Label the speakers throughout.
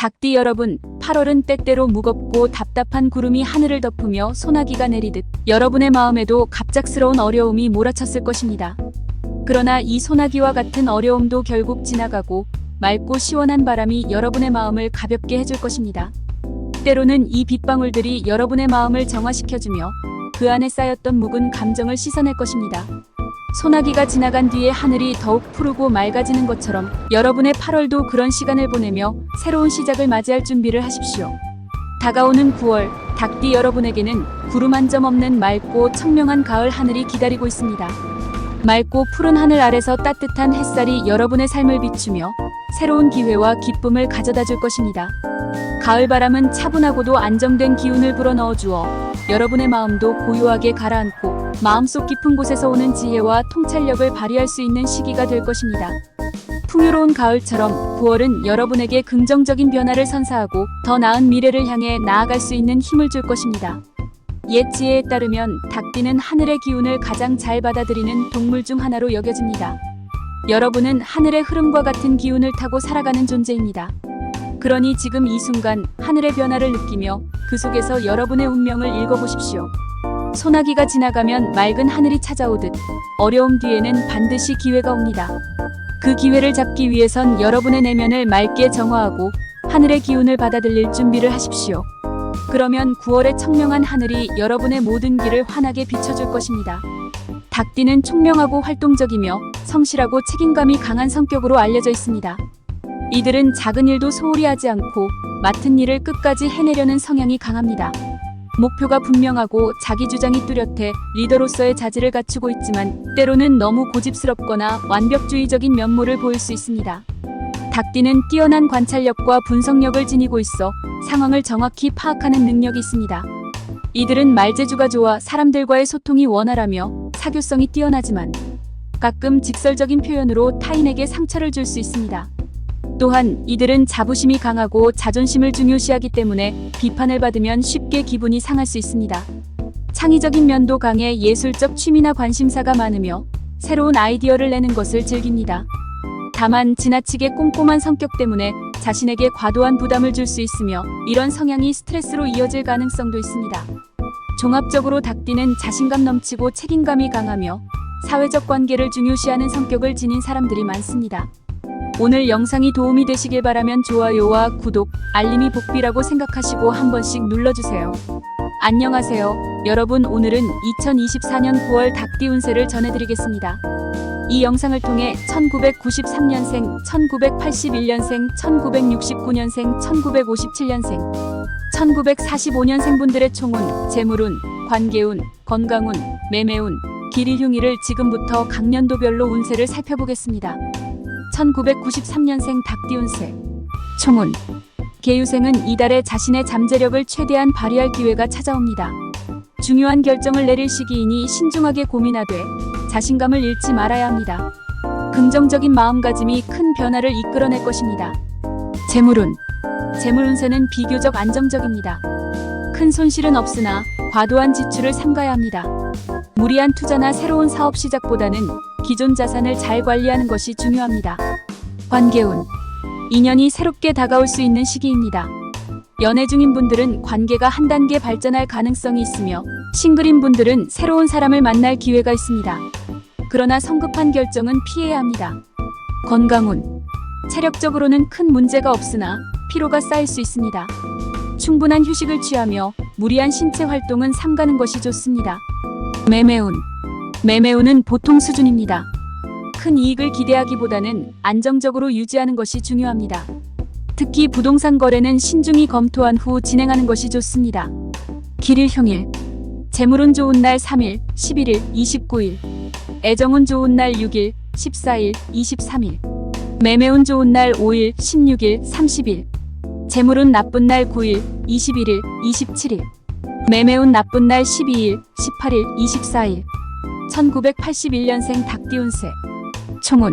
Speaker 1: 닭띠 여러분, 8월은 때때로 무겁고 답답한 구름이 하늘을 덮으며 소나기가 내리듯 여러분의 마음에도 갑작스러운 어려움이 몰아쳤을 것입니다. 그러나 이 소나기와 같은 어려움도 결국 지나가고 맑고 시원한 바람이 여러분의 마음을 가볍게 해줄 것입니다. 때로는 이 빗방울들이 여러분의 마음을 정화시켜주며 그 안에 쌓였던 묵은 감정을 씻어낼 것입니다. 소나기가 지나간 뒤에 하늘이 더욱 푸르고 맑아지는 것처럼 여러분의 8월도 그런 시간을 보내며 새로운 시작을 맞이할 준비를 하십시오. 다가오는 9월, 닭띠 여러분에게는 구름 한 점 없는 맑고 청명한 가을 하늘이 기다리고 있습니다. 맑고 푸른 하늘 아래서 따뜻한 햇살이 여러분의 삶을 비추며 새로운 기회와 기쁨을 가져다 줄 것입니다. 가을 바람은 차분하고도 안정된 기운을 불어넣어 주어 여러분의 마음도 고요하게 가라앉고 마음속 깊은 곳에서 오는 지혜와 통찰력을 발휘할 수 있는 시기가 될 것입니다. 풍요로운 가을처럼 9월은 여러분에게 긍정적인 변화를 선사하고 더 나은 미래를 향해 나아갈 수 있는 힘을 줄 것입니다. 옛 지혜에 따르면 닭띠는 하늘의 기운을 가장 잘 받아들이는 동물 중 하나로 여겨집니다. 여러분은 하늘의 흐름과 같은 기운을 타고 살아가는 존재입니다. 그러니 지금 이 순간 하늘의 변화를 느끼며 그 속에서 여러분의 운명을 읽어보십시오. 소나기가 지나가면 맑은 하늘이 찾아오듯 어려움 뒤에는 반드시 기회가 옵니다. 그 기회를 잡기 위해선 여러분의 내면을 맑게 정화하고 하늘의 기운을 받아들일 준비를 하십시오. 그러면 9월의 청명한 하늘이 여러분의 모든 길을 환하게 비춰줄 것입니다. 닭띠는 총명하고 활동적이며 성실하고 책임감이 강한 성격으로 알려져 있습니다. 이들은 작은 일도 소홀히 하지 않고 맡은 일을 끝까지 해내려는 성향이 강합니다. 목표가 분명하고 자기 주장이 뚜렷해 리더로서의 자질을 갖추고 있지만 때로는 너무 고집스럽거나 완벽주의적인 면모를 보일 수 있습니다. 닭띠는 뛰어난 관찰력과 분석력을 지니고 있어 상황을 정확히 파악하는 능력이 있습니다. 이들은 말재주가 좋아 사람들과의 소통이 원활하며 사교성이 뛰어나지만 가끔 직설적인 표현으로 타인에게 상처를 줄 수 있습니다. 또한 이들은 자부심이 강하고 자존심을 중요시하기 때문에 비판을 받으면 쉽게 기분이 상할 수 있습니다. 창의적인 면도 강해 예술적 취미나 관심사가 많으며 새로운 아이디어를 내는 것을 즐깁니다. 다만 지나치게 꼼꼼한 성격 때문에 자신에게 과도한 부담을 줄 수 있으며 이런 성향이 스트레스로 이어질 가능성도 있습니다. 종합적으로 닭띠는 자신감 넘치고 책임감이 강하며 사회적 관계를 중요시하는 성격을 지닌 사람들이 많습니다. 오늘 영상이 도움이 되시길 바라면 좋아요와 구독, 알림이 복비라고 생각하시고 한 번씩 눌러주세요. 안녕하세요. 여러분 오늘은 2024년 9월 닭띠 운세를 전해드리겠습니다. 이 영상을 통해 1993년생, 1981년생, 1969년생, 1957년생, 1945년생 분들의 총운, 재물운, 관계운, 건강운, 매매운, 길일흉일을 지금부터 각년도별로 운세를 살펴보겠습니다. 1993년생 닭띠운세 총운 개유생은 이달에 자신의 잠재력을 최대한 발휘할 기회가 찾아옵니다. 중요한 결정을 내릴 시기이니 신중하게 고민하되 자신감을 잃지 말아야 합니다. 긍정적인 마음가짐이 큰 변화를 이끌어낼 것입니다. 재물운 재물운세는 비교적 안정적입니다. 큰 손실은 없으나 과도한 지출을 삼가야 합니다. 무리한 투자나 새로운 사업 시작보다는 기존 자산을 잘 관리하는 것이 중요합니다. 관계운 인연이 새롭게 다가올 수 있는 시기입니다. 연애 중인 분들은 관계가 한 단계 발전할 가능성이 있으며 싱글인 분들은 새로운 사람을 만날 기회가 있습니다. 그러나 성급한 결정은 피해야 합니다. 건강운 체력적으로는 큰 문제가 없으나 피로가 쌓일 수 있습니다. 충분한 휴식을 취하며 무리한 신체 활동은 삼가는 것이 좋습니다. 매매운 매매운은 보통 수준입니다. 큰 이익을 기대하기보다는 안정적으로 유지하는 것이 중요합니다. 특히 부동산 거래는 신중히 검토한 후 진행하는 것이 좋습니다. 길일흉일 재물운 좋은 날 3일, 11일, 29일 애정운 좋은 날 6일, 14일, 23일 매매운 좋은 날 5일, 16일, 30일 재물운 나쁜 날 9일, 21일, 27일 매매운 나쁜 날 12일, 18일, 24일 1981년생 닭띠운세 총운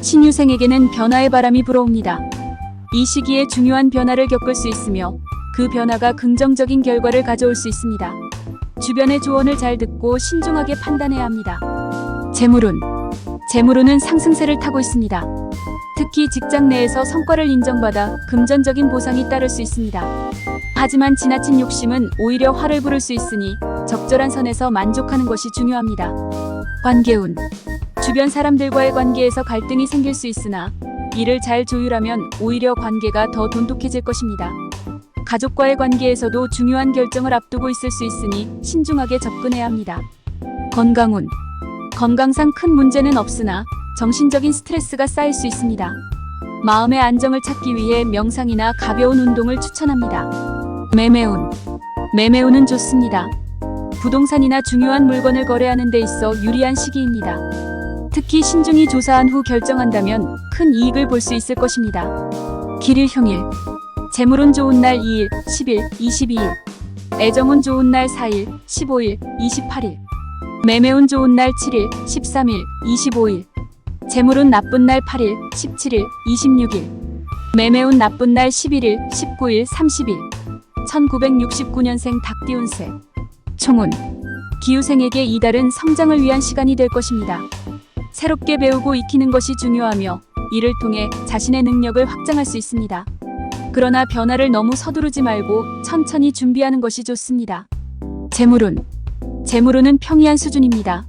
Speaker 1: 신유생에게는 변화의 바람이 불어옵니다. 이 시기에 중요한 변화를 겪을 수 있으며 그 변화가 긍정적인 결과를 가져올 수 있습니다. 주변의 조언을 잘 듣고 신중하게 판단해야 합니다. 재물운 재물운은 상승세를 타고 있습니다. 특히 직장 내에서 성과를 인정받아 금전적인 보상이 따를 수 있습니다. 하지만 지나친 욕심은 오히려 화를 부를 수 있으니 적절한 선에서 만족하는 것이 중요합니다. 관계운 주변 사람들과의 관계에서 갈등이 생길 수 있으나 이를 잘 조율하면 오히려 관계가 더 돈독해질 것입니다. 가족과의 관계에서도 중요한 결정을 앞두고 있을 수 있으니 신중하게 접근해야 합니다. 건강운 건강상 큰 문제는 없으나 정신적인 스트레스가 쌓일 수 있습니다. 마음의 안정을 찾기 위해 명상이나 가벼운 운동을 추천합니다. 매매운 매매운은 좋습니다. 부동산이나 중요한 물건을 거래하는 데 있어 유리한 시기입니다. 특히 신중히 조사한 후 결정한다면 큰 이익을 볼 수 있을 것입니다. 길일 형일. 재물운 좋은 날 2일, 10일, 22일. 애정운 좋은 날 4일, 15일, 28일. 매매운 좋은 날 7일, 13일, 25일. 재물운 나쁜 날 8일, 17일, 26일. 매매운 나쁜 날 11일, 19일, 30일. 1969년생 닭띠운세. 총운. 기후생에게 이달은 성장을 위한 시간이 될 것입니다. 새롭게 배우고 익히는 것이 중요하며 이를 통해 자신의 능력을 확장할 수 있습니다. 그러나 변화를 너무 서두르지 말고 천천히 준비하는 것이 좋습니다. 재물운 재물운은 평이한 수준입니다.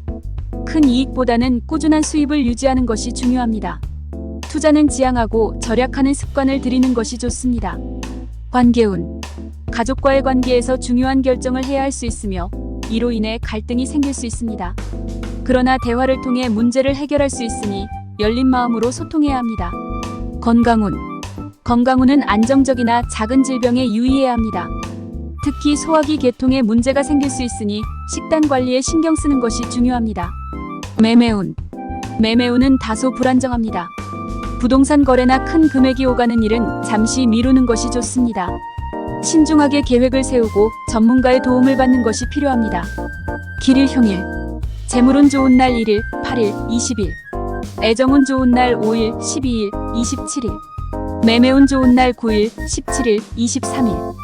Speaker 1: 큰 이익보다는 꾸준한 수입을 유지하는 것이 중요합니다. 투자는 지양하고 절약하는 습관을 들이는 것이 좋습니다. 관계운 가족과의 관계에서 중요한 결정을 해야 할 수 있으며 이로 인해 갈등이 생길 수 있습니다. 그러나 대화를 통해 문제를 해결할 수 있으니 열린 마음으로 소통해야 합니다. 건강운 건강운은 안정적이나 작은 질병에 유의해야 합니다. 특히 소화기 계통에 문제가 생길 수 있으니 식단 관리에 신경 쓰는 것이 중요합니다. 매매운 매매운은 다소 불안정합니다. 부동산 거래나 큰 금액이 오가는 일은 잠시 미루는 것이 좋습니다. 신중하게 계획을 세우고 전문가의 도움을 받는 것이 필요합니다. 길일 형일 재물운 좋은 날 1일, 8일, 20일. 애정운 좋은 날 5일, 12일, 27일. 매매운 좋은 날 9일, 17일, 23일.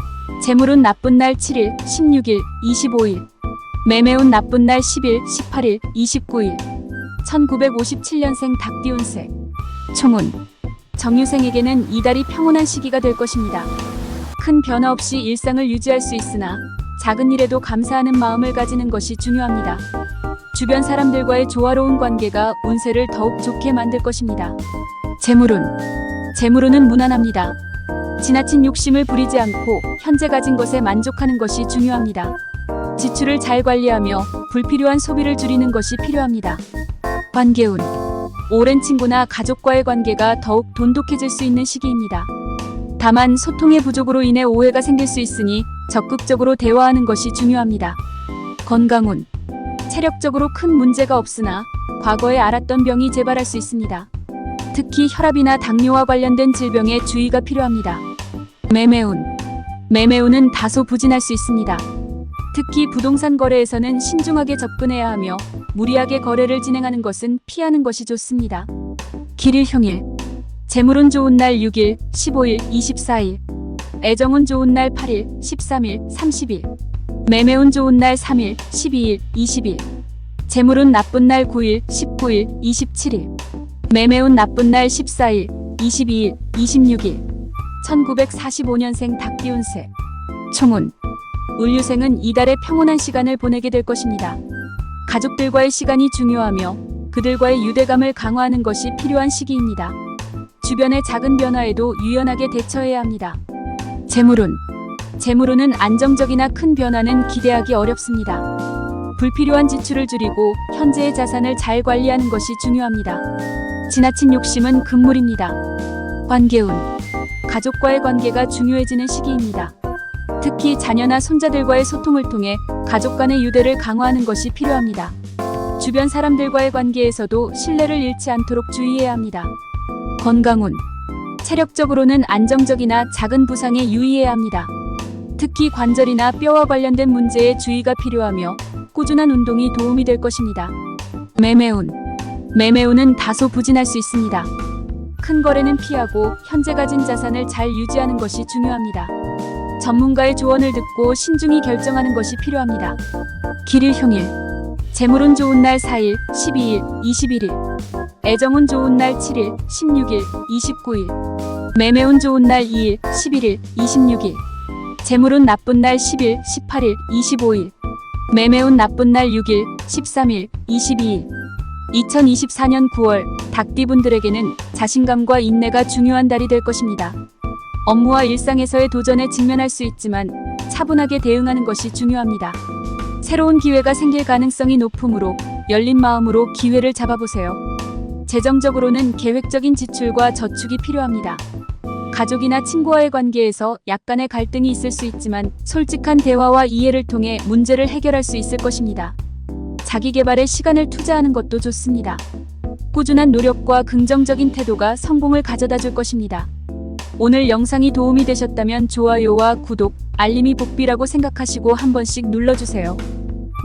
Speaker 1: 재물운 나쁜 날 7일, 16일, 25일. 매매운 나쁜 날 10일, 18일, 29일. 1957년생 닭띠운세. 총운. 정유생에게는 이달이 평온한 시기가 될 것입니다. 큰 변화 없이 일상을 유지할 수 있으나 작은 일에도 감사하는 마음을 가지는 것이 중요합니다. 주변 사람들과의 조화로운 관계가 운세를 더욱 좋게 만들 것입니다. 재물운 재물운은 무난합니다. 지나친 욕심을 부리지 않고 현재 가진 것에 만족하는 것이 중요합니다. 지출을 잘 관리하며 불필요한 소비를 줄이는 것이 필요합니다. 관계운 오랜 친구나 가족과의 관계가 더욱 돈독해질 수 있는 시기입니다. 다만 소통의 부족으로 인해 오해가 생길 수 있으니 적극적으로 대화하는 것이 중요합니다. 건강운 체력적으로 큰 문제가 없으나 과거에 앓았던 병이 재발할 수 있습니다. 특히 혈압이나 당뇨와 관련된 질병에 주의가 필요합니다. 매매운 매매운은 다소 부진할 수 있습니다. 특히 부동산 거래에서는 신중하게 접근해야 하며 무리하게 거래를 진행하는 것은 피하는 것이 좋습니다. 길일 형일 재물운 좋은 날 6일, 15일, 24일 애정운 좋은 날 8일, 13일, 30일 매매운 좋은 날 3일, 12일, 20일 재물운 나쁜 날 9일, 19일, 27일 매매운 나쁜 날 14일, 22일, 26일 1945년생 닭기운세 총운 울류생은 이달의 평온한 시간을 보내게 될 것입니다. 가족들과의 시간이 중요하며 그들과의 유대감을 강화하는 것이 필요한 시기입니다. 주변의 작은 변화에도 유연하게 대처해야 합니다. 재물운 재물운은 안정적이나 큰 변화는 기대하기 어렵습니다. 불필요한 지출을 줄이고 현재의 자산을 잘 관리하는 것이 중요합니다. 지나친 욕심은 금물입니다. 관계운 가족과의 관계가 중요해지는 시기입니다. 특히 자녀나 손자들과의 소통을 통해 가족 간의 유대를 강화하는 것이 필요합니다. 주변 사람들과의 관계에서도 신뢰를 잃지 않도록 주의해야 합니다. 건강운 체력적으로는 안정적이나 작은 부상에 유의해야 합니다. 특히 관절이나 뼈와 관련된 문제에 주의가 필요하며 꾸준한 운동이 도움이 될 것입니다. 매매운 매매운은 다소 부진할 수 있습니다. 큰 거래는 피하고 현재 가진 자산을 잘 유지하는 것이 중요합니다. 전문가의 조언을 듣고 신중히 결정하는 것이 필요합니다. 길일 형일 재물운 좋은 날 4일, 12일, 21일 애정운 좋은 날 7일, 16일, 29일. 매매운 좋은 날 2일, 11일, 26일. 재물운 나쁜 날 10일, 18일, 25일. 매매운 나쁜 날 6일, 13일, 22일. 2024년 9월 닭띠분들에게는 자신감과 인내가 중요한 달이 될 것입니다. 업무와 일상에서의 도전에 직면할 수 있지만 차분하게 대응하는 것이 중요합니다. 새로운 기회가 생길 가능성이 높으므로 열린 마음으로 기회를 잡아보세요. 재정적으로는 계획적인 지출과 저축이 필요합니다. 가족이나 친구와의 관계에서 약간의 갈등이 있을 수 있지만 솔직한 대화와 이해를 통해 문제를 해결할 수 있을 것입니다. 자기 개발에 시간을 투자하는 것도 좋습니다. 꾸준한 노력과 긍정적인 태도가 성공을 가져다 줄 것입니다. 오늘 영상이 도움이 되셨다면 좋아요와 구독, 알림이 복비라고 생각하시고 한 번씩 눌러주세요.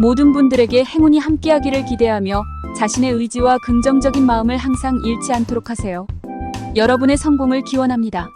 Speaker 1: 모든 분들에게 행운이 함께하기를 기대하며 자신의 의지와 긍정적인 마음을 항상 잃지 않도록 하세요. 여러분의 성공을 기원합니다.